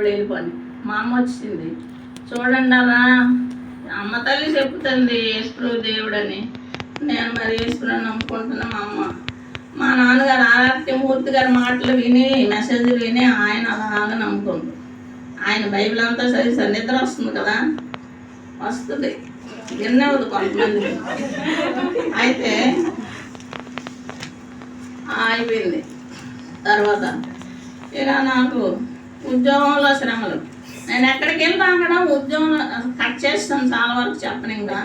దేవుడు వెళ్ళిపోని మా అమ్మ వచ్చింది. చూడండి అలా అమ్మ తల్లి చెప్తుంది యేసు దేవుడని. నేను మరి యేసుని నమ్ముకుంటున్నా మా అమ్మ. మా నాన్నగారు ఆరాధ్య మూర్తి గారి మాటలు విని మెసేజ్లు విని ఆయన అలాగా నమ్ముకుంటారు ఆయన బైబిల్ అంతా చదివిస్తారు నిద్ర వస్తుంది కదా? వస్తుంది. విన్నవద్దు కొంతమంది. అయితే అయిపోయింది తర్వాత ఇలా నాకు ఉద్యోగంలో శ్రమలు. నేను ఎక్కడికి వెళ్ళినా అక్కడ ఉద్యోగం కట్ చేస్తాను చాలా వరకు చెప్పను ఇంకా.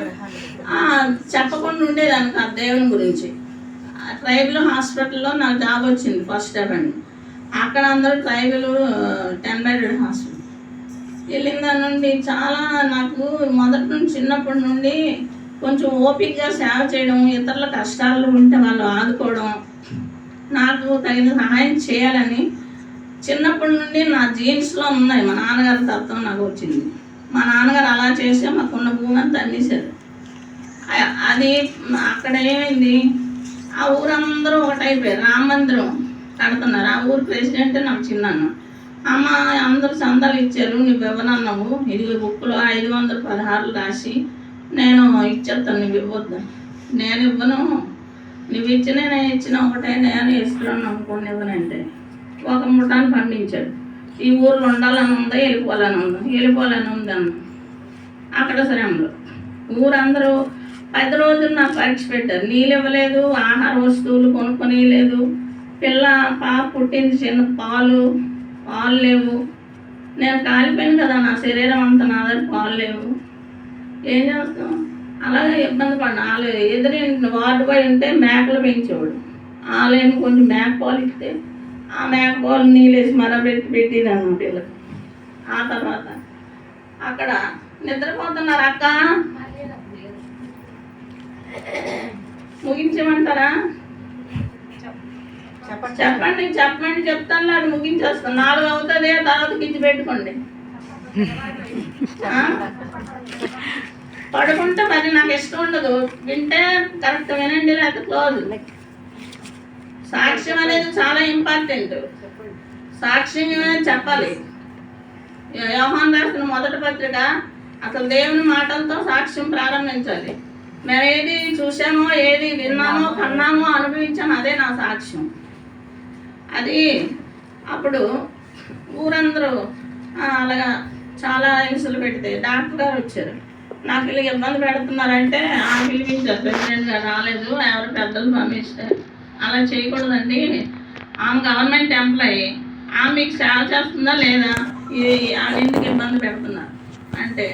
చెప్పకుండా ఉండేదాన్ని ఆ దేవుని గురించి. ట్రైబల్ హాస్పిటల్లో నాకు జాబ్ వచ్చింది ఫస్ట్ స్టెప్ అండి. అక్కడ అందరూ ట్రైబల్ టెన్ బెడెడ్ హాస్పిటల్. వెళ్ళిన దాని నుండి చాలా నాకు మొదటి నుండి చిన్నప్పటి నుండి కొంచెం ఓపికగా సేవ చేయడం ఇతరుల కష్టాలు ఉంటే వాళ్ళు ఆదుకోవడం నాకు తగిన సహాయం చేయాలని చిన్నప్పటి నుండి నా జీన్స్లో ఉన్నాయి. మా నాన్నగారి తత్వం నాకు వచ్చింది. మా నాన్నగారు అలా చేస్తే మాకున్న భూమి అంతా అమ్మేశారు అది అక్కడ ఏమైంది ఆ ఊరందరూ ఒకటైపోయారు. రామ మందిరం కడుతున్నారు. ఆ ఊరు ప్రెసిడెంట్ నాకు చిన్నాను అమ్మ అందరూ చందాలు ఇచ్చారు. నువ్వు ఇవ్వనన్నావు. ఇది బుక్లో ఐదు వందల పదహారులు రాసి నేను ఇచ్చేస్తాను. నువ్వు ఇవ్వద్దు. నేను ఇవ్వను. నువ్వు ఇచ్చిన నేను ఇచ్చిన ఒకటే నేను ఇస్తున్నాను. అనుకోని ఇవ్వనంటే. ఒక ముఠాన్ని పంపించాడు ఈ ఊర్లో ఉండాలని ఉందా వెళ్ళిపోవాలని ఉందా? వెళ్ళిపోవాలని ఉంది అన్న. అక్కడ శ్రమలు. ఊరందరూ పది రోజులు నాకు పరీక్ష పెట్టారు. నీళ్ళు ఇవ్వలేదు ఆహార వస్తువులు కొనుక్కొని లేదు పిల్ల పాప పుట్టింది చిన్న పాలు పాలు లేవు. నేను కాలిపోయాను కదా నా శరీరం అంతా నా దగ్గర పాలు లేవు. ఏం చేస్తాం? అలాగే ఇబ్బంది పడిన వాళ్ళు ఎదురు వార్డు బాయ్ ఉంటే మేకలు పెంచేవాడు వాళ్ళేమో కొంచెం మేక పాలు ఇస్తే ఆ మేక పాలు నీళ్ళేసి మరబెట్టి పెట్టినాను పిల్లలు. ఆ తర్వాత అక్కడ నిద్రపోతున్నారు అక్క? ముగించమంటారా? చెప్పండి. చెప్పండి చెప్తాను అది ముగించేస్తాను. నాలుగు అవుతుంది తర్వాత కించి పెట్టుకోండి? పడుకుంటే మరి నాకు ఇష్టం ఉండదు. వింటే కరెక్ట్ వినండి లేకపోతే క్లోజ్. సాక్ష్యం అనేది చాలా ఇంపార్టెంట్ సాక్ష్యం అనేది చెప్పాలి. వ్యవహారం రాసిన మొదటి పత్రిక అసలు దేవుని మాటలతో సాక్ష్యం ప్రారంభించాలి. మేము ఏది చూసామో ఏది విన్నామో కన్నామో అనుభవించామో అదే నా సాక్ష్యం. అది అప్పుడు ఊరందరూ అలాగా చాలా హింసలు పెడితే డాక్టర్ గారు వచ్చారు. నాకు ఇలా ఇబ్బంది పెడుతున్నారంటే ఆ పిలిపించారు ప్రెసిడెంట్ గారు రాలేదు ఎవరు పెద్దలు పంపిస్తారు అలా చేయకూడదండి. ఆమె గవర్నమెంట్ ఎంప్లాయీ. ఆమె మీకు సేవ చేస్తుందా లేదా? ఇది ఆమె ఎందుకు ఇబ్బంది పెడుతున్నా అంటే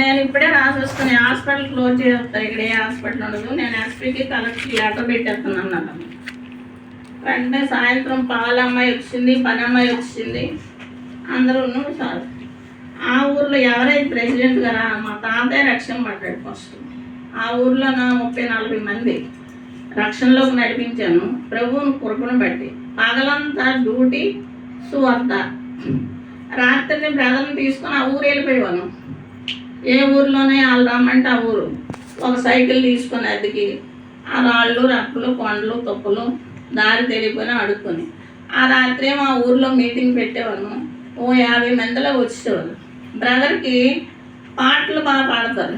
నేను ఇప్పుడే రాసేస్తాను హాస్పిటల్ క్లోజ్ చేస్తాను ఇక్కడ ఏ హాస్పిటల్ ఉండదు. నేను ఎస్పీకి కలెక్టర్ లెటర్ పెట్టేస్తున్నాను అన్నాను వెంటనే సాయంత్రం పాలమ్మాయి వచ్చింది పని అమ్మాయి వచ్చింది. అందరూ సార్ ఆ ఊర్లో ఎవరైతే ప్రెసిడెంట్ గారా మా తాతయ్య రక్షణ పడ్డాడు ఫస్ట్. ఆ ఊర్లో నా ముప్పై నలభై మంది. రక్షణలోకి నడిపించాను. ప్రభువుని కృపను బట్టి. పగలంతా డ్యూటీ సువార్త. రాత్రిని బ్రదర్ని తీసుకొని ఆ ఊరు వెళ్ళిపోయేవాను ఏ ఊర్లోనే వాళ్ళు రమ్మంటే ఆ ఊరు. ఒక సైకిల్ తీసుకొని అద్దెకి ఆ రాళ్ళు రప్పులు కొండలు తుప్పలు దారి తెలియపోయిన అడుక్కొని. ఆ రాత్రి మా ఊర్లో మీటింగ్ పెట్టేవాళ్ళం. ఓ యాభై మందిలో వచ్చేవాళ్ళు. బ్రదర్కి పాటలు బాగా పాడతారు.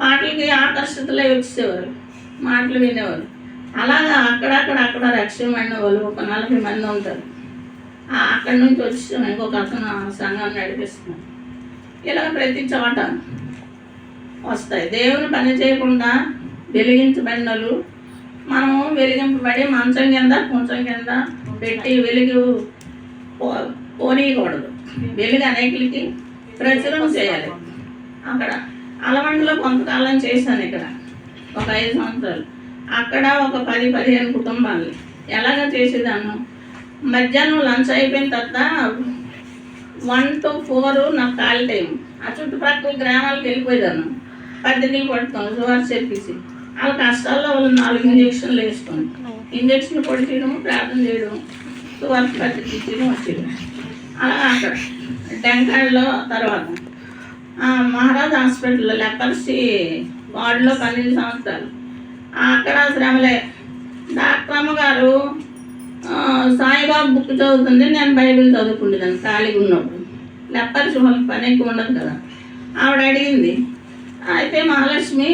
పాటలకి ఆకర్షితులై వచ్చేవారు. మాటలు వినేవారు. అలాగా అక్కడక్కడ అక్కడ రక్షణ పడిన వాళ్ళు ఒక నలభై మంది ఉంటారు. అక్కడి నుంచి వచ్చి ఇంకొక అతను ఆ సంఘాన్ని ఇలా ప్రతి చోట వస్తాయి. దేవుని పని చేయకుండా వెలిగించబడినలు మనము వెలిగింపబడి మంచం కింద కొంచెం కింద పెట్టి వెలుగు పో- పోనీయకూడదు. వెలుగు అనేకులకి ప్రచురం చేయాలి. అక్కడ అలవండిలో కొంతకాలం చేశాను ఇక్కడ. ఒక ఐదు సంవత్సరాలు. అక్కడ ఒక పది పదిహేను కుటుంబాలు. ఎలాగ చేసేదాన్ని మధ్యాహ్నం లంచ్ అయిపోయిన తర్వాత వన్ టు ఫోర్ నాకు ఖాళీ టైం. ఆ చుట్టుపక్కల గ్రామాలకు వెళ్ళిపోయేదాను. పద్దెనిమిది పడతాం సువార్ చెప్పేసి. వాళ్ళ కష్టాల్లో వాళ్ళు నాలుగు ఇంజక్షన్లు వేసుకొని ఇంజక్షన్లు పొడి చేయడం ప్రార్థన చేయడం సువార్ పద్ధతి ఇచ్చడం వచ్చేయడం అలా అక్కడ. టెంకాయలో తర్వాత. మహారాజ్ హాస్పిటల్లో లెపర్సీ వార్డులో పన్నెండు సంవత్సరాలు. అక్కడ శ్రమలే. డాక్టర్ అమ్మగారు సాయిబాబు బుక్ చదువుతుంది నేను బైబిల్ చదువుకుంటుందని ఖాళీగా ఉన్నప్పుడు. లెప్పర్ సింహం పని ఎక్కువ ఉండదు కదా. ఆవిడ అడిగింది అయితే మహాలక్ష్మి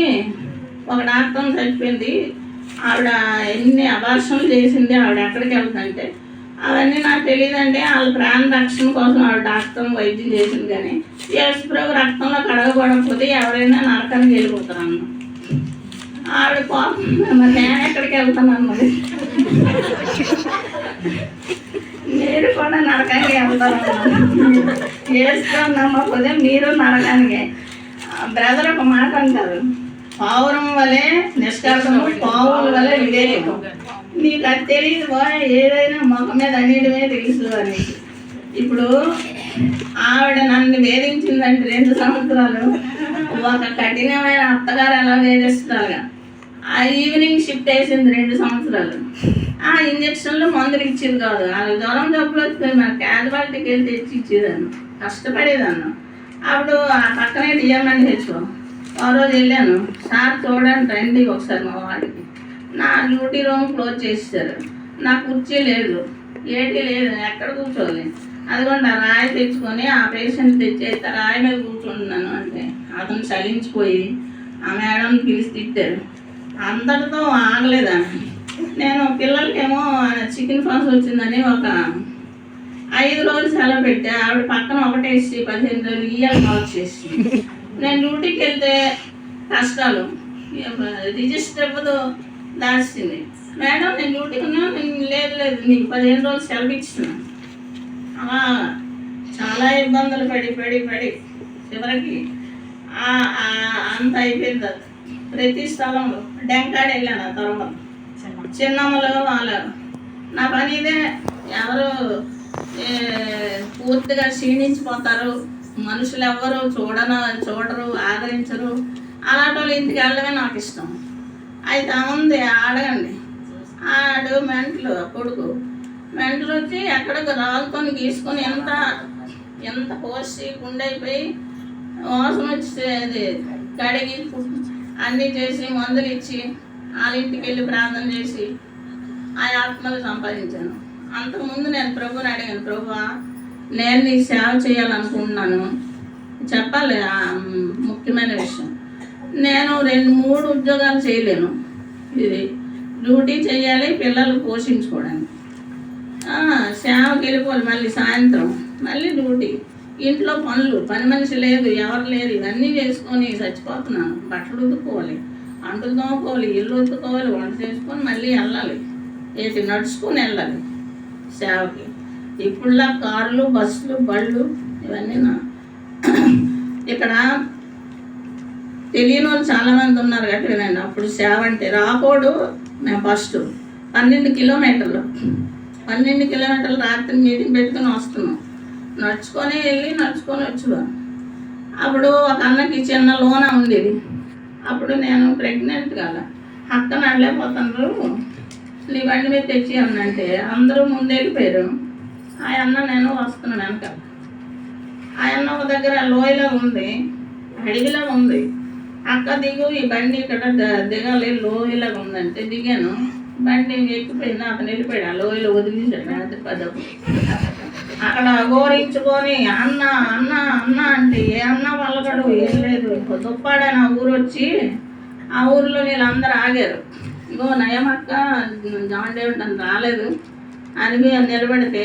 ఒక డాక్టర్ చచ్చిపోయింది ఆవిడ ఎన్ని అభాషణలు చేసింది ఆవిడ ఎక్కడికి వెళ్తుందంటే అవన్నీ నాకు తెలియదండి వాళ్ళ ప్రాణ రక్షణ కోసం ఆవిడ డాక్టర్ వైద్యం చేసింది కానీ ఎస్ ప్రభు రక్తంలో కడగబడకపోతే ఎవరైనా నరకానికి వెళ్ళిపోతారు అన్న ఆవిడ కోపం. మరి నేను ఎక్కడికి వెళ్తున్నాను మరి? మీరు కూడా నరకానికి వెళ్తారు. వేసుకొని నమ్మకపోతే మీరు నరకానికి. బ్రదర్ ఒక మాట అంటారు. పావురం వలె నిష్కర్షం పావుల వలె వివేకం నీకు అది తెలియదు బా ఏదైనా ముఖం మీద అన్నిటిమే తెలుసు అని. ఇప్పుడు ఆవిడ నన్ను వేధించిందంటే రెండు సంవత్సరాలు. ఒక కఠినమైన అత్తగారు ఎలా వేధిస్తారు ఆ ఈవినింగ్ షిఫ్ట్ వేసింది రెండు సంవత్సరాలు. ఆ ఇంజక్షన్లు మందులు ఇచ్చేది కాదు. ఆ జ్వరం జబ్బులు వస్తే నాకు క్యాజువాలిటీకి వెళ్ళి తెచ్చి ఇచ్చేదాన్ని. కష్టపడేదాన్ని. అప్పుడు ఆ పక్కనే డిఎంఎన్ హెచ్ఓ ఆ రోజు వెళ్ళాను. సార్ చూడండి రండి ఒకసారి మా వాడికి. నా డ్యూటీ రూమ్ క్లోజ్ చేసేసారు నా కుర్చీ లేదు. ఏటీ లేదు. ఎక్కడ కూర్చోవాలి? అదిగోండి ఆ రాయి తెచ్చుకొని ఆ పేషెంట్ తెచ్చేస్తే రాయి మీద కూర్చుంటున్నాను అంటే అతను చలించిపోయి ఆ మేడం పిలిచి తిట్టారు. అందరితో ఆగలేదా? నేను పిల్లలకేమో చికెన్ ఫాక్స్ వచ్చిందని ఒక ఐదు రోజులు సెలవు పెట్టా. ఆవిడ పక్కన ఒకటేసి పదిహేను రోజులు ఇయ్యాలి కాల్ చేసి నేను డ్యూటీకి వెళ్తే కష్టాలు. రిజిస్టర్ ఇవ్వదు దాచింది మేడం నేను డ్యూటీకి ఉన్నా లేదు లేదు. నీకు పదిహేను రోజులు సెలవు ఇచ్చిన. అలా చాలా ఇబ్బందులు పడి పడి పడి చివరికి అంత అయిపోయింది అది. ప్రతి స్థలంలో డెంకాడ వెళ్ళాను ఆ తర్వాత. చిన్నమ్మలు వాళ్ళు నా పని ఇదే. ఎవరు పూర్తిగా క్షీణించిపోతారు. మనుషులు ఎవ్వరు చూడన చూడరు ఆదరించరు. అలాంటి వాళ్ళు ఇంటికి వెళ్ళడమే నాకు ఇష్టం. అయితే ఉంది అడగండి ఆడు మెంటలు కొడుకు. మెంటలు వచ్చి ఎక్కడికి రాళ్ళతో గీసుకొని ఎంత ఎంత పోసి గుండైపోయి వాసన వచ్చి అది కడిగి అన్నీ చేసి మందులు ఇచ్చి వాళ్ళ ఇంటికి వెళ్ళి ప్రార్థన చేసి ఆ ఆత్మలు సంపాదించాను. అంతకుముందు నేను ప్రభుని అడిగాను ప్రభు నేను నీ సేవ చేయాలనుకుంటున్నాను. చెప్పాలి ఆ ముఖ్యమైన విషయం. నేను రెండు మూడు ఉద్యోగాలు చేయలేను. ఇది డ్యూటీ చేయాలి పిల్లలు పోషించుకోవడానికి. సేవకి వెళ్ళిపోవాలి మళ్ళీ సాయంత్రం మళ్ళీ డ్యూటీ. ఇంట్లో పనులు పని మనిషి లేదు ఎవరు లేరు ఇవన్నీ చేసుకొని చచ్చిపోతున్నాను. బట్టలు ఉద్దుకోవాలి అంటు తోముకోవాలి ఇల్లు ఉద్దుకోవాలి వంట చేసుకొని మళ్ళీ వెళ్ళాలి. ఏంటి నడుచుకొని వెళ్ళాలి సేవకి. ఇప్పుడులా కార్లు బస్సులు బళ్ళు ఇవన్నీ నా ఇక్కడ తెలియని వాళ్ళు చాలామంది ఉన్నారు కాబట్టి వినండి. అప్పుడు సేవ అంటే రాకోడు మేము ఫస్ట్ పన్నెండు కిలోమీటర్లు. పన్నెండు కిలోమీటర్లు రాత్రి మీటింగ్ పెట్టుకుని వస్తున్నాం. నడుచుకొని వెళ్ళి నడుచుకొని వచ్చేవాం అప్పుడు ఒక అన్నకి చిన్న లోన ఉండేది. అప్పుడు నేను ప్రెగ్నెంట్ కదా. అక్క నడలేకపోతున్నారు. నీ బండి మీద తెచ్చి అన్నంటే అందరూ ముందెళ్ళిపోయారు. ఆ అన్న నేను వస్తున్నాను వెనక ఆ అన్న ఒక దగ్గర లోయలో ఉంది అడవిలో ఉంది. అక్క దిగు ఈ బండి ఇక్కడ దిగాలి లోయలాగా ఉందంటే దిగాను. బండి ఎక్కిపోయింది అతను వెళ్ళిపోయాడు. ఆ లోయలో వదిలించాడు రాత్రి పదకు అక్కడ గోరించుకొని అన్న అన్న అన్న అంటే ఏ అన్న వాళ్ళకడు ఏం లేదు. దుప్పాడని నా ఊరు వచ్చి ఆ ఊర్లో వీళ్ళందరూ ఆగారు. ఇగో నయమక్క జాన్ డేవిడ్ అని రాలేదు అని మేము నిలబడితే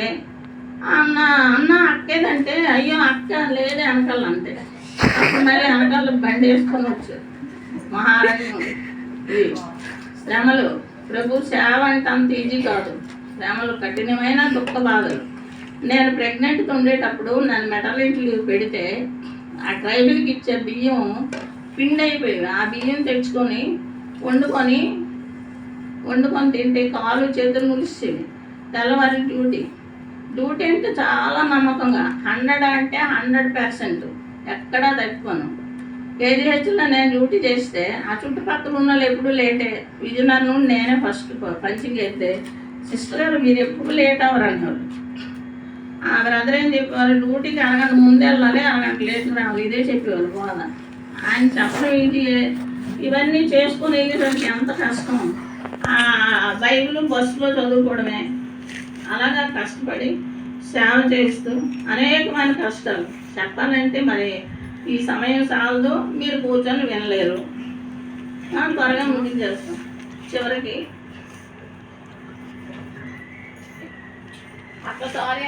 అన్న అన్న అక్కేదంటే అయ్యో అక్క లేదే వెనకాల అంతే మరి మళ్ళీ వెనకాల బండి వేసుకొని వచ్చారు. మహారాజు శ్రమలు. ప్రభు సేవ అంటే అంత ఈజీ కాదు. శ్రమలు కఠినమైన దుఃఖ బాధలు. నేను ప్రెగ్నెంట్గా ఉండేటప్పుడు నన్ను మెటర్నిటీ లీవ్ పెడితే ఆ ట్రైబల్కి ఇచ్చే బియ్యం పిండి అయిపోయేవి ఆ బియ్యం తెచ్చుకొని వండుకొని వండుకొని తింటే కాలు చేతులు ములిసేవి తెల్లవారి డ్యూటీ డ్యూటీ అంటే చాలా నమ్మకంగా. హండ్రెడ్ అంటే హండ్రెడ్ పర్సెంట్ ఎక్కడా తప్పుకోను కేజీహెచ్లో నేను డ్యూటీ చేస్తే ఆ చుట్టుపక్కల ఉన్న వాళ్ళు ఎప్పుడు లేటే. విజయనగరం నుండి నేనే ఫస్ట్ పంచింగ్ అయితే సిస్టర్ గారు మీరు ఎప్పుడు లేట్ అవ్వరు అన్నారు ఆ ఏం చెప్పేవారు డ్యూటీకి అరగంట ముందే వెళ్ళాలి అరగంట లేట్ రావాలి. ఇదే చెప్పేవారు బాధ ఆయన చెప్పడం ఏంటి? ఇవన్నీ చేసుకుని వెళ్ళేసరికి ఎంత కష్టం? ఆ బైబిల్ బస్సులో చదువుకోవడమే. అలాగా కష్టపడి సేవ చేస్తూ అనేకమైన కష్టాలు. చెప్పాలంటే మరి ఈ సమయం సాలదు మీరు కూర్చొని వినలేరు. మనం త్వరగా ముగించేస్తాం. చివరికి సారీ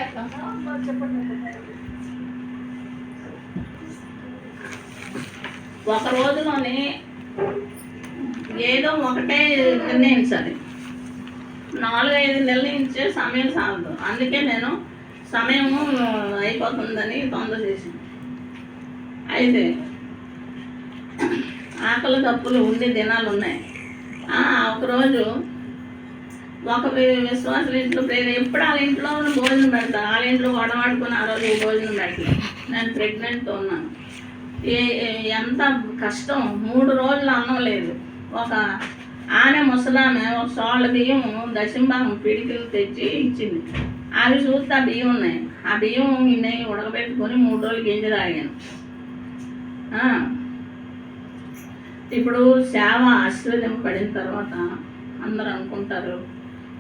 ఒక రోజులోనే ఏదో ఒకటే నిర్ణయించాలి నాలుగైదు నిర్ణయించే సమయం సాగదు. అందుకే నేను సమయము అయిపోతుందని తొందర చేసింది అయితే ఆకలి తప్పులు ఉండే దినాలు ఉన్నాయి. ఒకరోజు ఒక వి- విశ్వాసుల ఇంట్లో ప్రేర ఎప్పుడు వాళ్ళ ఇంట్లో భోజనం పెడతారు వాళ్ళ ఇంట్లో గొడవాడుకుని ఆ రోజు భోజనం పెట్టలేదు నేను ప్రెగ్నెంట్తో ఉన్నాను. ఏ ఎంత కష్టం. మూడు రోజులు అన్నం లేదు. ఒక ఆమె ముసలామె ఒక సోళ్ళ బియ్యం దశంభాగం పిడికిలు తెచ్చి ఇచ్చింది. అవి చూస్తే ఆ బియ్యం ఉన్నాయి. ఆ బియ్యం నెయ్యి ఉడకబెట్టుకొని మూడు రోజులు గింజ తాగాను. ఇప్పుడు సేవ ఆశీర్వదింపబడిన తర్వాత అందరూ అనుకుంటారు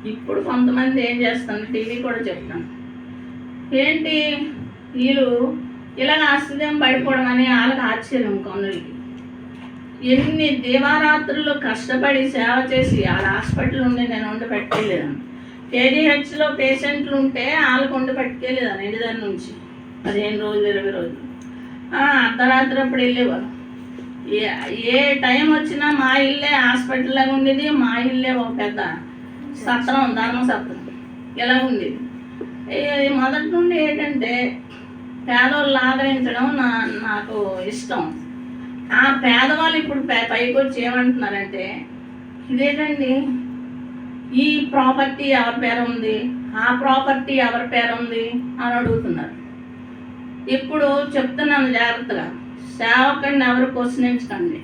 ఇప్పుడు కొంతమంది ఏం చేస్తాను టీవీ కూడా చెప్తాను ఏంటి? వీళ్ళు ఇలాగ ఆశ్చర్యం పడిపోవడం అని వాళ్ళకి ఆశ్చర్యం కొందరికి. ఎన్ని దీవారాత్రులు కష్టపడి సేవ చేసి వాళ్ళ హాస్పిటల్ ఉండి నేను వండి పెట్టుకోలేదాను కేజీహెచ్లో పేషెంట్లు ఉంటే వాళ్ళకి వండి పెట్టుకెళ్ళేదాన్ని ఇంటి నుంచి. పదిహేను రోజులు ఇరవై రోజులు. అర్ధరాత్రి అప్పుడు వెళ్ళేవారు. ఏ ఏ టైం వచ్చినా మా ఇల్లే హాస్పిటల్ లాగా ఉండేది మా ఇల్లే ఒక పెద్ద సత్రం ధర్మ సత్రం. ఇలా ఉంది. మొదటి నుండి ఏంటంటే పేదవాళ్ళు ఆదరించడం నా నాకు ఇష్టం. ఆ పేదవాళ్ళు ఇప్పుడు పై- పైకి వచ్చి ఏమంటున్నారంటే ఇదేంటండి? ఈ ప్రాపర్టీ ఎవరి పేరు ఉంది? ఆ ప్రాపర్టీ ఎవరి పేరు ఉంది? అని అడుగుతున్నారు. ఇప్పుడు చెప్తున్నాను జాగ్రత్తగా. సేవకుడిని ఎవరు క్వశ్చనించకండి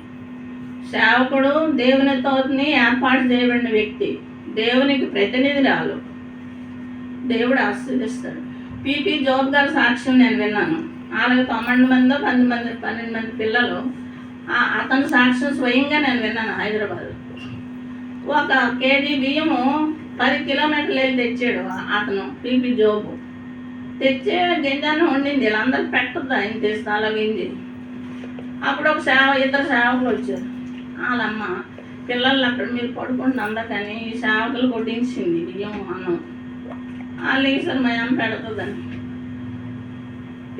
సేవకుడు దేవునితోని ఏర్పాటు చేయబడిన వ్యక్తి. దేవునికి ప్రతినిధి రాలు దేవుడు ఆశీర్దిస్తాడు పీపీ జోబ్ గారి సాక్ష్యం నేను విన్నాను. వాళ్ళకి తొమ్మిది మంది పన్నెండు మంది పన్నెండు మంది పిల్లలు అతని సాక్ష్యం స్వయంగా నేను విన్నాను హైదరాబాద్ ఒక కేజీ బియ్యము పది కిలోమీటర్లు వెళ్ళి తెచ్చాడు అతను పీపీ జోబు. తెచ్చే గింజను వండింది. వీళ్ళందరూ పెట్టద్దా? ఇంత ఇస్తాలో గింజి. అప్పుడు ఒక సేవ ఇద్దరు సేవకులు వచ్చారు. వాళ్ళమ్మ పిల్లలు అక్కడ మీరు పడుకుంటున్న అందకని ఈ సేవకులు కొట్టించింది. బియ్యం అన్నం. వాళ్ళు ఈసారి మా అమ్మ పెడుతుందని.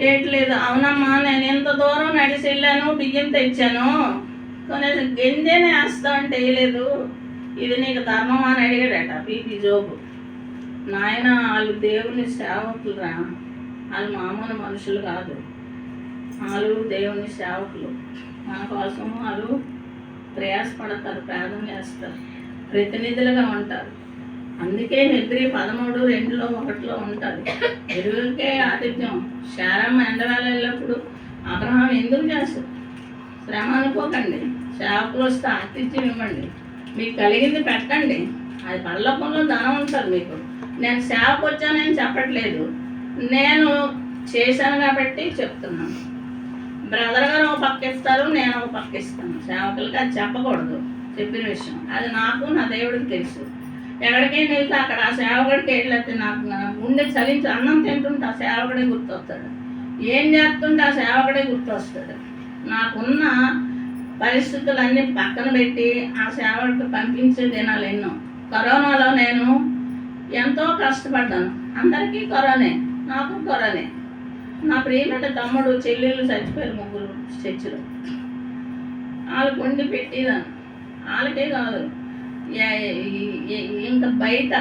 ఏట్లేదు అవునమ్మా నేను ఎంత దూరం నడిచి వెళ్ళాను బియ్యం తెచ్చాను. కనీసం గింజనే వేస్తామంటే వేయలేదు. ఇది నీకు ధర్మం అని అడిగాడట పీపీ జోబు. నాయన వాళ్ళు దేవుని సేవకులురా. వాళ్ళు మామూలు మనుషులు కాదు. వాళ్ళు దేవుని సేవకులు. మన కోసం వాళ్ళు ప్రయాసపడతారు ప్రార్థన చేస్తారు ప్రతినిధులుగా ఉంటారు. అందుకే హెబ్రి పదమూడు రెండులో ఒకటిలో ఉంటుంది ఎరువులకే ఆతిథ్యం. శారమ్మ ఎండవేళ వెళ్ళినప్పుడు అగ్రహం ఎందుకు చేస్తారు? శ్రమ అనుకోకండి సేవకులు వస్తే ఆతిథ్యం ఇవ్వండి. మీకు కలిగింది పెట్టండి. అది పళ్ళపంలో ధనం ఉంటుంది మీకు. నేను సేవకు వచ్చానని చెప్పట్లేదు. నేను చేశాను కాబట్టి చెప్తున్నాను. బ్రదర్ గారు ఒక పక్క ఇస్తారు నేను ఒక పక్క ఇస్తాను. సేవకులకి అది చెప్పకూడదు చెప్పిన విషయం. అది నాకు నా దేవుడికి తెలుసు. ఎక్కడికైనా వెళ్తే అక్కడ ఆ సేవకుడికి వెళ్ళితే నాకు నా గుండె చలించి అన్నం తింటుంటే ఆ సేవకుడే గుర్తొస్తాడు. ఏం చేస్తుంటే ఆ సేవకుడే గుర్తొస్తాడు. నాకున్న పరిస్థితులన్నీ పక్కన పెట్టి ఆ సేవకు పంపించే దినాలు ఎన్నో. కరోనాలో నేను ఎంతో కష్టపడ్డాను. అందరికీ కరోనే నాకు కరోనే. నా ప్రియమైన తమ్ముడు చెల్లెళ్ళు చచ్చిపోయారు ముగ్గురు చర్చిలో. వాళ్ళకు వండి పెట్టేదాన్ని వాళ్ళకే కాదు ఇంకా బయట.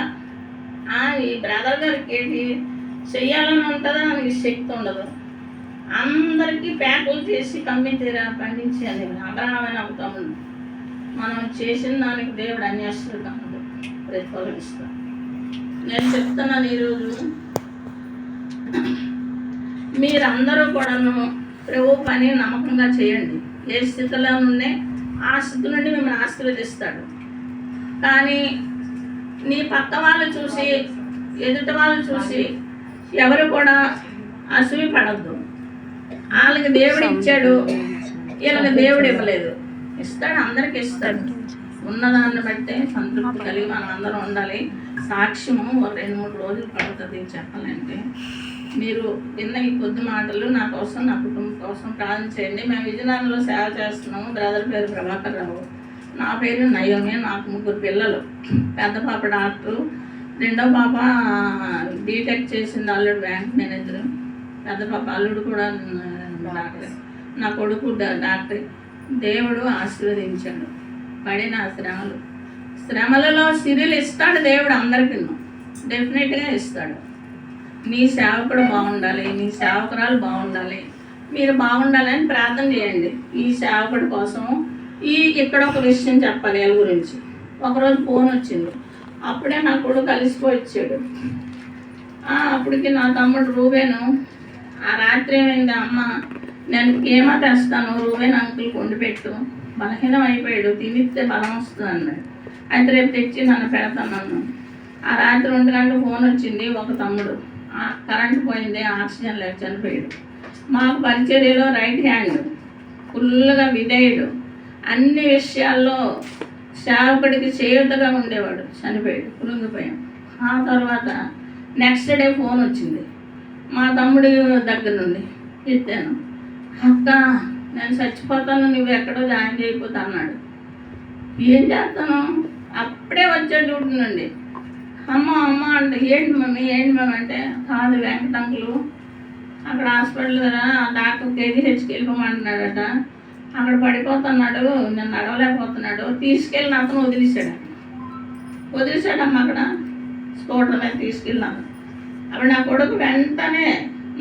ఈ బ్రదర్ గారికి ఏంటి? చెయ్యాలని ఉంటుందా నాకు శక్తి ఉండదు. అందరికీ ప్యాకులు చేసి పంపించేరా పంపించాలి అబ్రహమైన అవుతాము మనం చేసిన దానికి దేవుడు అన్యాస్తులు కాదు ప్రతిఫలమిస్తాడు. నేను చెప్తున్నాను ఈరోజు మీరందరూ కూడాను ప్రభు పని నమ్మకంగా చేయండి. ఏ స్థితిలో ఉండే ఆ స్థితి నుండి మిమ్మల్ని ఆశీర్వదిస్తాడు. కానీ నీ పక్క వాళ్ళు చూసి ఎదుటి వాళ్ళు చూసి ఎవరు కూడా అసూయ పడద్దు. వాళ్ళకి దేవుడు ఇచ్చాడు వీళ్ళకి దేవుడు ఇవ్వలేదు. ఇస్తాడు అందరికి ఇస్తాడు. ఉన్నదాన్ని బట్టే సంతృప్తి కలిగి మనం అందరం ఉండాలి. సాక్ష్యము ఒక రెండు మూడు రోజులు పడుతుంది చెప్పాలంటే. మీరు విన్న ఈ కొద్ది మాటలు నా కోసం నా కుటుంబం కోసం ప్రార్థన చేయండి. మేము విజయనగరంలో సేవ చేస్తున్నాము. బ్రదర్ పేరు ప్రభాకర్ రావు. నా పేరు నయోమి. నాకు ముగ్గురు పిల్లలు. పెద్ద పాప డాక్టరు. రెండో పాప బీటెక్ చేసింది అల్లుడు బ్యాంక్ మేనేజర్. పెద్ద పాప అల్లుడు కూడా డాక్టర్. నా కొడుకు డాక్టర్. దేవుడు ఆశీర్వదించాడు. పడిన శ్రమలు. శ్రమలలో సిరిలు ఇస్తాడు దేవుడు అందరికీ డెఫినెట్గా ఇస్తాడు. నీ సేవకుడు బాగుండాలి నీ సేవకురాలు బాగుండాలి. మీరు బాగుండాలని ప్రార్థన చేయండి. ఈ సేవకుడి కోసం ఈ ఇక్కడ ఒక విషయం చెప్పాలి వాళ్ళ గురించి. ఒకరోజు ఫోన్ వచ్చింది. అప్పుడే నా కొడుకు కలిసిపోయి వచ్చాడు. అప్పటికి నా తమ్ముడు రూబేను ఆ రాత్రి ఏమైంది అమ్మ? నేను ఏమో తెస్తాను రూబేన్ అంకుల్ కొండి పెట్టు. బలహీనం అయిపోయాడు. తినిస్తే బలం వస్తుంది అన్నాడు. అయితే రేపు తెచ్చి నన్ను పెడతాను నన్ను ఆ రాత్రి రెండు గంటలు ఫోన్ వచ్చింది ఒక తమ్ముడు. కరెంట్ పోయింది ఆక్సిజన్ లేదు చనిపోయాడు. మాకు పరిచర్యలో రైట్ హ్యాండ్ ఫుల్గా విధేయుడు. అన్ని విషయాల్లో సేవకుడికి చేయుతగా ఉండేవాడు చనిపోయాడు కులింగిపోయాం ఆ తర్వాత నెక్స్ట్ డే ఫోన్ వచ్చింది. మా తమ్ముడి దగ్గర నుండి ఎత్తాను అక్క నేను చచ్చిపోతాను నువ్వు ఎక్కడో జాయిన్ చేయకపోతా అన్నాడు. ఏం చేస్తాను? అప్పుడే వచ్చాడు చూడండి నుండి. అమ్మ అమ్మ అంటే ఏంటి మమ్మీ ఏంటి మమ్మీ అంటే కాదు వెంకటంకులు అక్కడ హాస్పిటల్ దగ్గర డాక్టర్ కేజీహెచ్కి వెళ్ళిపోమంటున్నాడట. అక్కడ పడిపోతున్నాడు నేను నడవలేకపోతున్నాడు. తీసుకెళ్ళిన అతను వదిలేశాడు. వదిలేశాడమ్మ అక్కడ స్కూటర్ మీద తీసుకెళ్ళాను అప్పుడు నా కొడుకు వెంటనే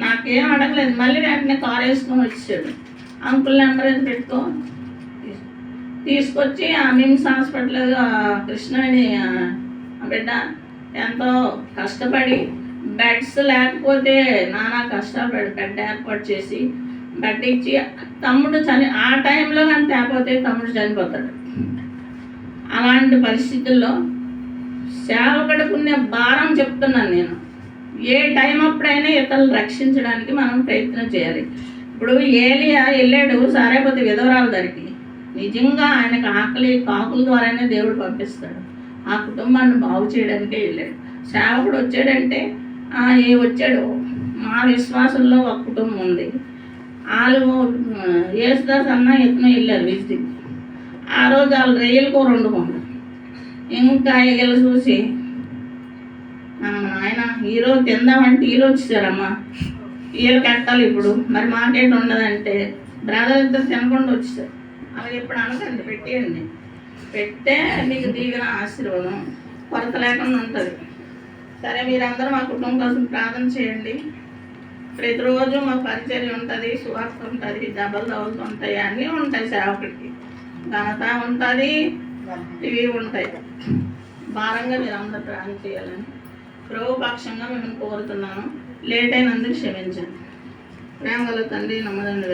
నాకేం అడగలేదు. మళ్ళీ వెంటనే కారు వేసుకొని వచ్చాడు అంకుల్ నెంబర్ ఏది పెట్టుకో. తీసుకొచ్చి ఆ మిమ్స్ హాస్పిటల్ కృష్ణ కృష్ణవేణి బిడ్డ ఎంతో కష్టపడి బెడ్స్ లేకపోతే నానా కష్టపడి బెడ్ ఏర్పాటు చేసి బెడ్ ఇచ్చి తమ్ముడు చని ఆ టైంలో కానీ తేకపోతే తమ్ముడు చనిపోతాడు. అలాంటి పరిస్థితుల్లో సేవకుడుకునే భారం చెప్తున్నాను నేను. ఏ టైం అప్పుడైనా ఇతరులు రక్షించడానికి మనం ప్రయత్నం చేయాలి. ఇప్పుడు ఏలియా వెళ్ళాడు సారైపోతే విధవరాల దగ్గరికి నిజంగా ఆయనకు ఆకలి కాకుల ద్వారానే దేవుడు పంపిస్తాడు. ఆ కుటుంబాన్ని బాగు చేయడానికే వెళ్ళాడు. సేవకుడు వచ్చాడంటే ఏ వచ్చాడు? మా విశ్వాసంలో ఒక కుటుంబం ఉంది. వాళ్ళు యేసుదాస్ అన్న ఎత్తున వెళ్ళారు విజిటింగ్. ఆ రోజు వాళ్ళు రొయ్యలు రెండు వండుకున్నారు ఇంకా వీళ్ళు చూసి ఆయన ఈరోజు తిందామంటే హీరో వచ్చేసారమ్మా. వీళ్ళు కట్టాలి ఇప్పుడు. మరి మాకేంటి ఉండదంటే బ్రదర్ ఇద్దరు తినకుండా వచ్చేసారు. అలాగే ఇప్పుడు అనకండి పెట్టేయండి. పెడితే మీకు దీవెన ఆశీర్వాదం. కొరత లేకుండా ఉంటుంది. సరే మీరందరూ మా కుటుంబం కోసం ప్రార్థన చేయండి. ప్రతిరోజు మా పరిచర్య ఉంటుంది సువార్త ఉంటుంది డబల్ తగులుతూ ఉంటాయి అన్నీ ఉంటాయి సేవకుడికి. ఘనత ఉంటుంది ఇవి ఉంటాయి. భారంగా మీరు అందరూ ప్రార్థన చేయాలని ప్రభు పక్షంగా మిమ్మల్ని కోరుతున్నాను. లేట్ అయినందుకు క్షమించండి. ప్రేమ గల తండ్రి నమ్మదండి